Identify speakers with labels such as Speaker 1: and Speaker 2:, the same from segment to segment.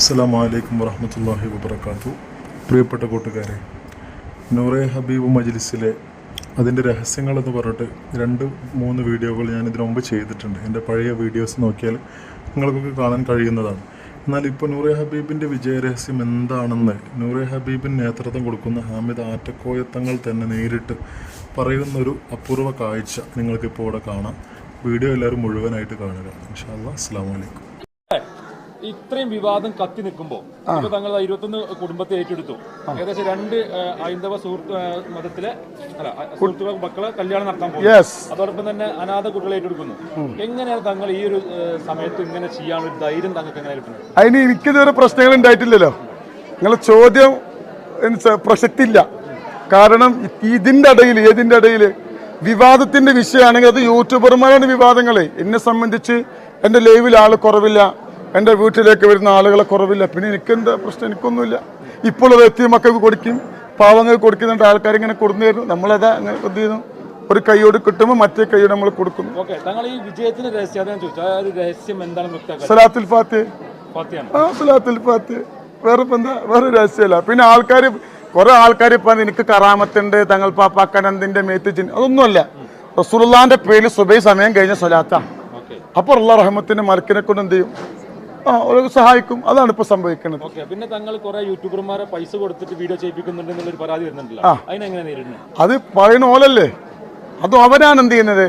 Speaker 1: അസ്സാം വലൈക്കും വറഹമത്തല്ലാഹി വബർക്കാത്തു പ്രിയപ്പെട്ട കൂട്ടുകാരെ നൂറെ ഹബീബ് മജ്ലിസിലെ അതിന്റെ രഹസ്യങ്ങളെന്ന് പറഞ്ഞിട്ട് രണ്ട് മൂന്ന് വീഡിയോകൾ ഞാൻ ഇതിനു മുമ്പ് ചെയ്തിട്ടുണ്ട്. എന്റെ പഴയ വീഡിയോസ് നോക്കിയാൽ നിങ്ങൾക്കൊക്കെ കാണാൻ കഴിയുന്നതാണ്. എന്നാൽ ഇപ്പോൾ നൂറെ ഹബീബിന്റെ വിജയരഹസ്യം എന്താണെന്ന് നൂറെ ഹബീബിന് നേതൃത്വം കൊടുക്കുന്ന ഹാമിദ് ആറ്റക്കോയത്തങ്ങൾ തന്നെ നേരിട്ട് പറയുന്നൊരു അപൂർവ കാഴ്ച നിങ്ങൾക്കിപ്പോൾ ഇവിടെ കാണാം. വീഡിയോ എല്ലാവരും മുഴുവനായിട്ട് കാണുക. ഇൻഷാ അല്ലാ അസ്സാം വലൈക്കും
Speaker 2: ഇത്രയും വിവാദം കത്തി നിൽക്കുമ്പോൾ ഇപ്പൊ തങ്ങൾ ഇരുപത്തൊന്ന് കുടുംബത്തെ ഏറ്റെടുത്തു. ഏകദേശം രണ്ട് ഹൈന്ദവ സുഹൃത്ത് മതത്തിലെ അല്ല സുഹൃത്തുക്കൾ മക്കളെ കല്യാണം നടത്താൻ പോകും അതോടൊപ്പം തന്നെ അനാഥ കുട്ടികളെ ഏറ്റെടുക്കുന്നു. എങ്ങനെയാണ് തങ്ങൾ ഈ ഒരു സമയത്ത് ഇങ്ങനെ ചെയ്യാനുള്ള ധൈര്യം തങ്ങൾക്ക് എങ്ങനെ അതിന്
Speaker 3: അതിന് എനിക്കിതുവരെ പ്രശ്നങ്ങൾ ഉണ്ടായിട്ടില്ലല്ലോ. നിങ്ങളെ ചോദ്യം പ്രസക്തി ഇല്ല കാരണം ഇതിന്റെ ഇടയിൽ ഏതിന്റെ ഇടയിൽ? വിവാദത്തിന്റെ വിഷയമാണെങ്കിൽ അത് യൂട്യൂബർമാരാണ് വിവാദങ്ങളെ. എന്നെ സംബന്ധിച്ച് എന്റെ ലൈവിൽ ആൾ കുറവില്ല. എന്റെ വീട്ടിലേക്ക് വരുന്ന ആളുകളെ കുറവില്ല. പിന്നെ എനിക്കെന്താ പ്രശ്നം? എനിക്കൊന്നുമില്ല. ഇപ്പോൾ അത് എത്തിയ മക്കൾക്ക് കൊടുക്കും. പാവങ്ങൾക്ക് കൊടുക്കുന്നുണ്ട്. ആൾക്കാർ ഇങ്ങനെ കൊടുന്നു തരുന്നു. നമ്മളതാ അങ്ങനെ എന്ത് ചെയ്യുന്നു. ഒരു കൈയോട് കിട്ടുമ്പോൾ മറ്റേ കൈയോട് നമ്മൾ കൊടുക്കുന്നു സലാത്തുൽ ഫാത്തി. ആ സലാത്തുൽ ഫാത്തി. വേറെ എന്താ? വേറെ രഹസ്യമല്ല. പിന്നെ ആൾക്കാർ കുറെ ആൾക്കാർ ഇപ്പം എനിക്ക് കറാമത്തുണ്ട് തങ്ങൾ പാപ്പാക്കനന്ദിന്റെ മേത്ത് ചിൻ അതൊന്നുമല്ല. റസൂലുള്ളാന്റെ പേരിൽ സുബൈ സമയം കഴിഞ്ഞ സ്വലാത്ത.
Speaker 2: അപ്പൊ
Speaker 3: അപ്പോൾ അള്ളാഹ് റഹ്മത്തിന്റെ മലക്കിനെ കൊണ്ട് എന്ത് ചെയ്യും? ആ സഹായിക്കും. അതാണ് ഇപ്പൊ സംഭവിക്കുന്നത്.
Speaker 2: പിന്നെ തങ്ങൾ കുറെ യൂട്യൂബർമാരെ പൈസ കൊടുത്തിട്ട് വീഡിയോ ചെയ്യിപ്പിക്കുന്നുണ്ട് എന്നുള്ളൊരു പരാതി വരുന്നുണ്ടല്ലോ. അതിനെങ്ങനെ നേരിടുന്നു
Speaker 3: അത് പറയുന്ന ഓലല്ലേ അതും അവരാണ് എന്ത് ചെയ്യുന്നത്?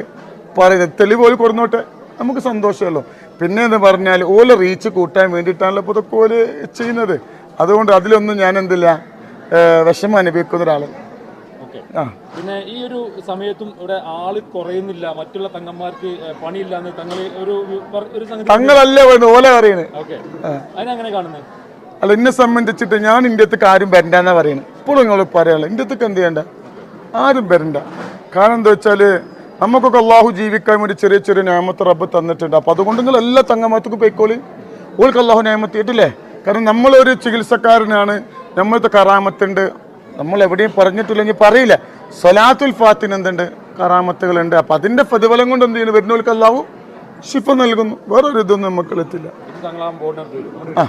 Speaker 3: പറയുന്നത് തെളിവ് ഓൽ കൊടുന്നോട്ടെ. നമുക്ക് സന്തോഷമല്ലോ. പിന്നെ എന്ന് പറഞ്ഞാൽ ഓല റീച്ച് കൂട്ടാൻ വേണ്ടിയിട്ടാണല്ലോ ഇപ്പോൾ ഇതൊക്കെ ഓൽ ചെയ്യുന്നത്. അതുകൊണ്ട് അതിലൊന്നും ഞാൻ എന്തില്ല വിഷമം അനുഭവിക്കുന്ന ഒരാളല്ല.
Speaker 2: ഓക്കെ
Speaker 3: ആ.
Speaker 2: പിന്നെ ഈ ഒരു സമയത്തും ഇവിടെ ആൾ കുറയുന്നില്ല മറ്റുള്ള തങ്ങന്മാർക്ക് പണിയില്ല തങ്ങൾ ഒരു തങ്ങളല്ലേ ഒരു
Speaker 3: തങ്ങളല്ല ഓല
Speaker 2: ഓക്കെ. അതിനെങ്ങനെ കാണുന്നത്
Speaker 3: അല്ല എന്നെ സംബന്ധിച്ചിട്ട് ഞാൻ ഇന്ത്യത്തേക്ക് ആരും വരണ്ടെന്നാ പറയുന്നത് ഇപ്പോഴും നിങ്ങൾ പറയാനുള്ള ഇന്ത്യത്തേക്ക് എന്ത് ചെയ്യണ്ട? ആരും വരണ്ട. കാരണം എന്താ വെച്ചാൽ നമുക്കൊക്കെ അള്ളാഹു ജീവിക്കാൻ ഒരു ചെറിയ ചെറിയ നിയമത്ത് റബ്ബ് തന്നിട്ടുണ്ട്. അപ്പോൾ അതുകൊണ്ട് നിങ്ങൾ എല്ലാ തങ്ങമാത്തക്കും പോയിക്കോളി. ഓൾക്ക് അള്ളാഹു നിയമത്തിയിട്ടില്ലേ കാരണം നമ്മളൊരു ചികിത്സക്കാരനാണ്. നമ്മളത്തെ കറാമത്തുണ്ട്. നമ്മൾ എവിടെയും പറഞ്ഞിട്ടില്ലെങ്കിൽ പറയില്ല. സൊലാത്തുൽ ഫാത്തിന് എന്തുണ്ട്? കറാമത്തുകളുണ്ട്. അപ്പം അതിന്റെ പ്രതിഫലം കൊണ്ട് എന്ത് ചെയ്യുന്നു? വരുന്നവർക്ക് അല്ലാവും ഷിഫ നൽകുന്നു. വേറൊരു ഇതൊന്നും നമുക്ക് എത്തില്ല
Speaker 2: ഇത് തങ്ങൾ ആ ബോർഡിനകത്ത് വരും.
Speaker 3: ആ.